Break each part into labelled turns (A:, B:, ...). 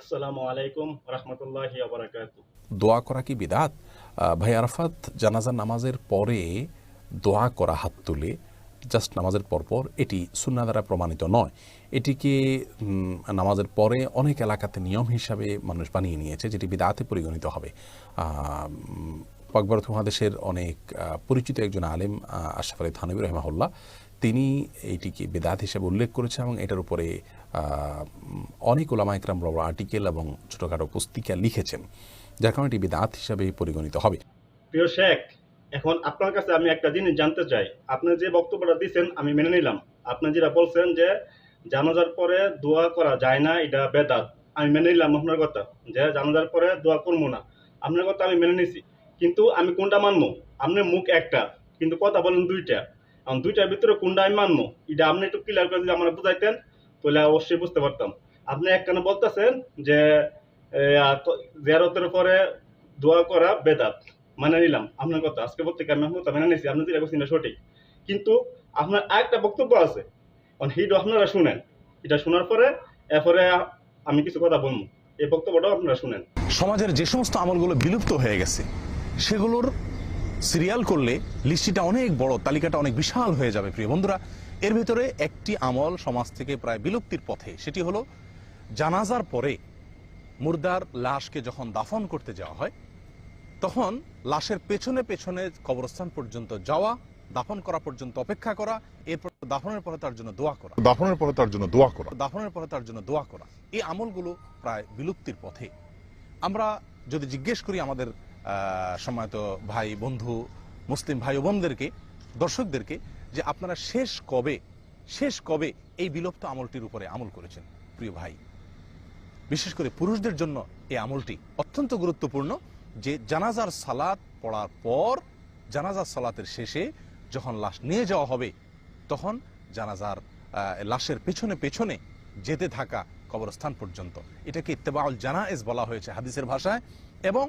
A: আসসালামু আলাইকুম রহমতুল্লাহি
B: দোয়া করা কি বিদাত? ভাই আরাফাত, জানাজার নামাজের পরে দোয়া করা হাত তুলে জাস্ট নামাজের পরপর এটি সুন্না দ্বারা প্রমাণিত নয়। এটিকে নামাজের পরে অনেক এলাকাতে নিয়ম হিসাবে মানুষ বানিয়ে নিয়েছে, যেটি বিদাতে পরিগণিত হবে। পাকবরত মহাদেশের অনেক পরিচিত একজন আলেম আশরাফ আলী থানবী রহমাহুল্লাহ, তিনি এইটিকে বেদাত হিসেবে উল্লেখ করেছেন এবং এটার উপরে অনেক ওলামা একরাম বড় আর্টিকেল এবং ছোটোখাটো পুস্তিকা লিখেছেন, যার কারণে এটি বেদাত হিসাবে পরিগণিত হবে।
A: প্রিয় শেখ, এখন আপনার কাছে আমি একটা জিনিস জানতে চাই। আপনি যে বক্তব্যটা দিচ্ছেন আমি মেনে নিলাম। আপনি যেটা বলছেন যে জানাজার পরে দোয়া করা যায় না, এটা বেদাত। আমি মেনে নিলাম আপনার কথা যে জানাজার পরে দোয়া করব না। আপনার কথা আমি মেনে নিছি। কিন্তু আমি কোনটা মানবো? আপনার মুখ একটা, কিন্তু কথা বলেন দুইটা। দুইটার ভিতরে কোনটা আমি মানবো? এটা আপনি একটু ক্লিয়ার করে যদি আমার বুঝাইতেন। তাহলে অবশ্যই বুঝতে পারতাম। আপনি একখানে বলতেছেন যে জিয়ারতের পরে দোয়া করা বেদাত মানে নিলাম। আপনার কথা, আজকে প্রত্যেকে আমি কথা মেনে নিয়েছি আপনি যেটা বলছেন সঠিক। কিন্তু আপনার আরেকটা বক্তব্য আছে। হিট আপনারা শুনেন। এটা শোনার পরে, এরপরে আমি কিছু কথা বলব। এই বক্তব্যটাও আপনারা শুনেন।
C: সমাজের যে সমস্ত আমলগুলো বিলুপ্ত হয়ে গেছে, সেগুলোর সিরিয়াল করলে লিস্টিটা অনেক বড়, তালিকাটা অনেক বিশাল হয়ে যাবে, প্রিয় বন্ধুরা। এর ভিতরে একটি আমল সমাজ থেকে প্রায় বিলুপ্তির পথে সেটি হলো জানাজার পরে মুর্দার লাশকে যখন দাফন করতে যাওয়া হয় তখন লাশের পেছনে পেছনে কবরস্থান পর্যন্ত যাওয়া দাফন করা পর্যন্ত অপেক্ষা করা এরপর দাফনের পরে তার জন্য দোয়া করা।
D: দাফনের পরে তার জন্য দোয়া করা।
C: দাফনের পরে তার জন্য দোয়া করা। এই আমলগুলো প্রায় বিলুপ্তির পথে। আমরা যদি জিজ্ঞেস করি আমাদের সম্মানিত ভাই বন্ধু মুসলিম ভাই ও বোনদেরকে দর্শকদেরকে যে আপনারা শেষ কবে শেষ কবে এই বিলুপ্ত আমলটির উপরে আমল করেছেন, প্রিয় ভাই? বিশেষ করে পুরুষদের জন্য এই আমলটি অত্যন্ত গুরুত্বপূর্ণ যে জানাজার সালাত পড়ার পর, জানাজার সালাতের শেষে যখন লাশ নিয়ে যাওয়া হবে, তখন জানাজার লাশের পেছনে পেছনে যেতে থাকা কবরস্থান পর্যন্ত। এটাকে ইত্তেবাউল জানায়েজ বলা হয়েছে হাদিসের ভাষায় এবং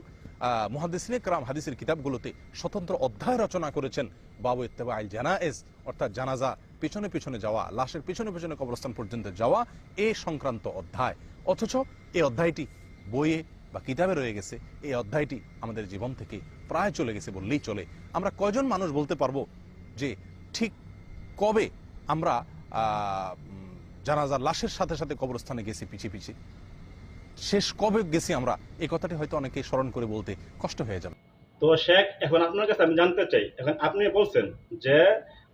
C: মহাদিসিন একরাম হাদিসের কিতাবগুলোতে স্বতন্ত্র অধ্যায় রচনা করেছেন বাবু ইত্তেবা আল জানায়েজ, অর্থাৎ জানাজা পেছনে পেছনে যাওয়া, লাশের পেছনে পেছনে কবরস্থান পর্যন্ত যাওয়া, এ সংক্রান্ত অধ্যায়। অথচ এই অধ্যায়টি বইয়ে বা কিতাবে রয়ে গেছে। এই অধ্যায়টি আমাদের জীবন থেকে প্রায় চলে গেছে বললেই চলে। আমরা কয়জন মানুষ বলতে পারব যে ঠিক কবে আমরা জানাজার লাশের সাথে সাথে কবরস্থানে গেছি, পিছিয়ে পিছিয়ে? শেষ কবে গেছি আমরা? এই কথাটি হয়তো অনেকে স্মরণ করে বলতে কষ্ট হয়ে যাবে।
A: তো শেখ, এখন আপনার কাছে আমি জানতে চাই, এখন আপনি বলছেন যে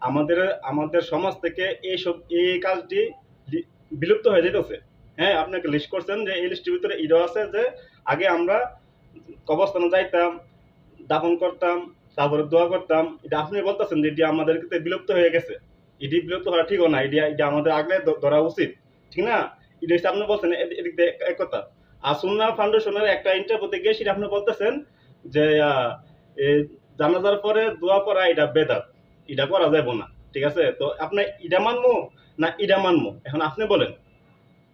A: আমাদের আমাদের সমাজ থেকে এইসব, এই কাজটি বিলুপ্ত হয়ে যেতেছে হ্যাঁ আপনাকে লিস্ট করছেন যে এই লিস্টের ভিতরে এটাও আছে যে আগে আমরা কবরস্থানে যাইতাম, দাফন করতাম, তারপরে দোয়া করতাম। এটা আপনি বলতেছেন যে এটি আমাদের বিলুপ্ত হয়ে গেছে। এটি বিলুপ্ত হওয়া ঠিক না এটি, এটা আমাদের আগলে ধরা উচিত। ঠিক না? এটা আপনি বলছেন এদিক দিয়ে এক- কথা। আর সুন্না ফাউন্ডেশনের একটা ইন্টারভিউতে গিয়ে সেটা আপনি বলতেছেন যে জানাজার পরে দোয়া করা এটা বেদাত, এটা করা যাবে না, ঠিক আছে? তো আপনি এটা মানবো না এটা মানবো এখন আপনি বলেন।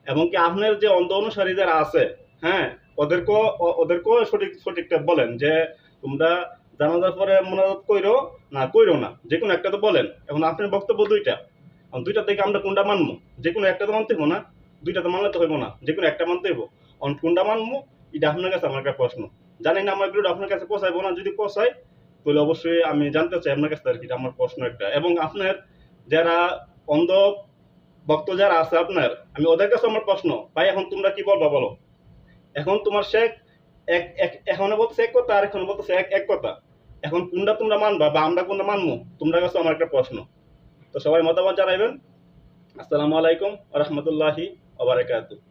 A: এবং কি আপনার যে অন্ধ অনুসারী যারা আছে হ্যাঁ ওদেরকেও ওদেরকেও সঠিক, সঠিকটা বলেন যে, তোমরা জানাজার পরে মোনাজাত কইরো না কইরো না যে কোনো একটা তো বলেন। এখন আপনার বক্তব্য দুইটা। দুইটা থেকে আমরা কোনটা মানবো যে কোনো একটা তো মানতে না। দুইটা তো মানলে তো হইব না যে কোনো একটা মানতে হইব। অন কোনটা মানবো? এটা আপনার কাছে আমার একটা প্রশ্ন। জানি না আমার আপনার কাছে পৌঁছাইবো না, যদি পৌঁছায় তাহলে অবশ্যই আমি জানতে চাই আপনার কাছে আর কি আমার প্রশ্ন একটা। এবং আপনার যারা অন্ধ ভক্ত যারা আছে আপনার, আমি ওদের কাছে আমার প্রশ্ন, ভাই, এখন তোমরা কি বলবা বলো? এখন তোমার শেখ এক এক এখনও বলতেছে এক কথা, আর এখন বলতেছে এক এক কথা। এখন কোনটা তোমরা মানবা বা আমরা কোনটা মানবো তোমরা কাছে আমার একটা প্রশ্ন। তো সবাই মতামত জানাইবেন। আসসালামু আলাইকুম রহমতুল্লাহি wabarakatuh.